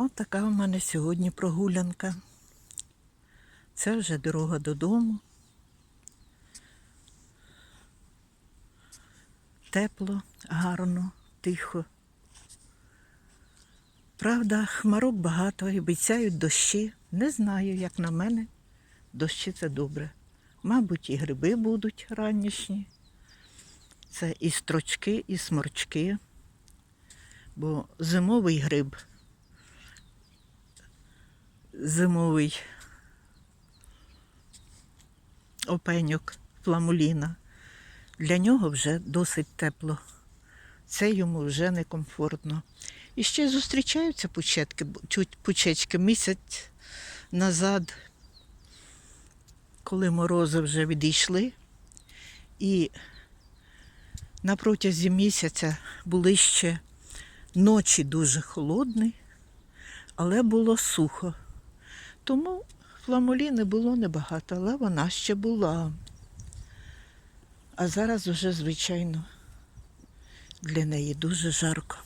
От така в мене сьогодні прогулянка. Це вже дорога додому. Тепло, гарно, тихо. Правда, хмарок багато і обіцяють дощі. Не знаю, як на мене, дощі це добре. Мабуть, і гриби будуть ранішні. Це і строчки, і сморчки. Бо зимовий гриб, зимовий опеньок фламуліна. Для нього вже досить тепло. Це йому вже некомфортно. І ще зустрічаються пучетки, пучечки місяць назад, коли морози вже відійшли. І на протязі місяця були ще ночі дуже холодні, але було сухо. Тому фламуліни було небагато, але вона ще була. А зараз вже, звичайно, для неї дуже жарко.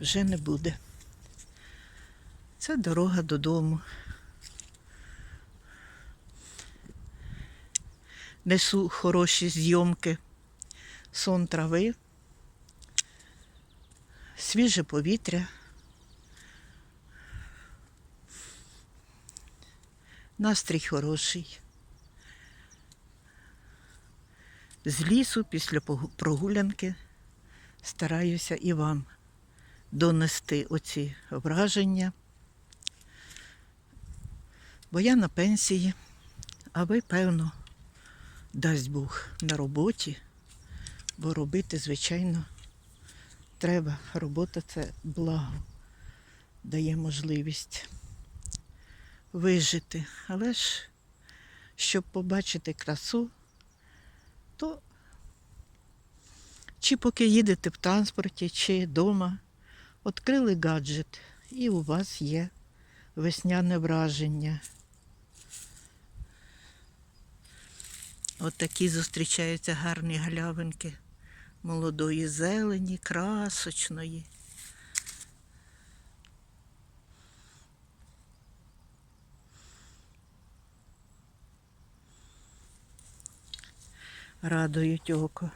Вже не буде. Це дорога додому. Несу хороші зйомки, сон трави, свіже повітря. Настрій хороший. З лісу після прогулянки стараюся і вам донести оці враження. Бо я на пенсії, а ви, певно, дасть Бог на роботі, бо робити, звичайно, треба. Робота це благо, дає можливість вижити. Але ж, щоб побачити красу, то чи поки їдете в транспорті, чи вдома, відкрили гаджет, і у вас є весняне враження. От такі зустрічаються гарні галявинки молодої зелені, красочної. Радують око.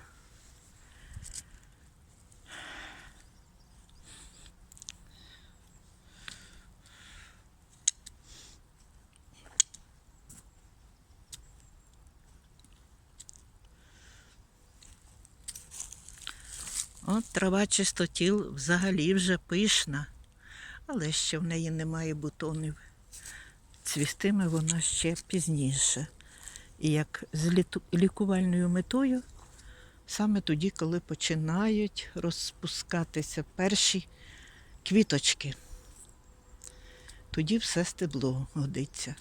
От трава чистотіл взагалі вже пишна, але ще в неї немає бутонів. Цвістиме вона ще пізніше. І як з лікувальною метою, саме тоді, коли починають розпускатися перші квіточки. Тоді все стебло годиться.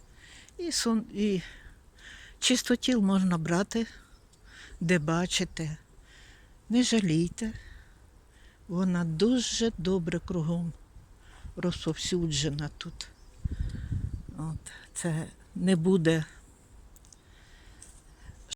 І, сон, і чистотіл можна брати, де бачите. Не жалійте, вона дуже добре кругом розповсюджена тут. От, це не буде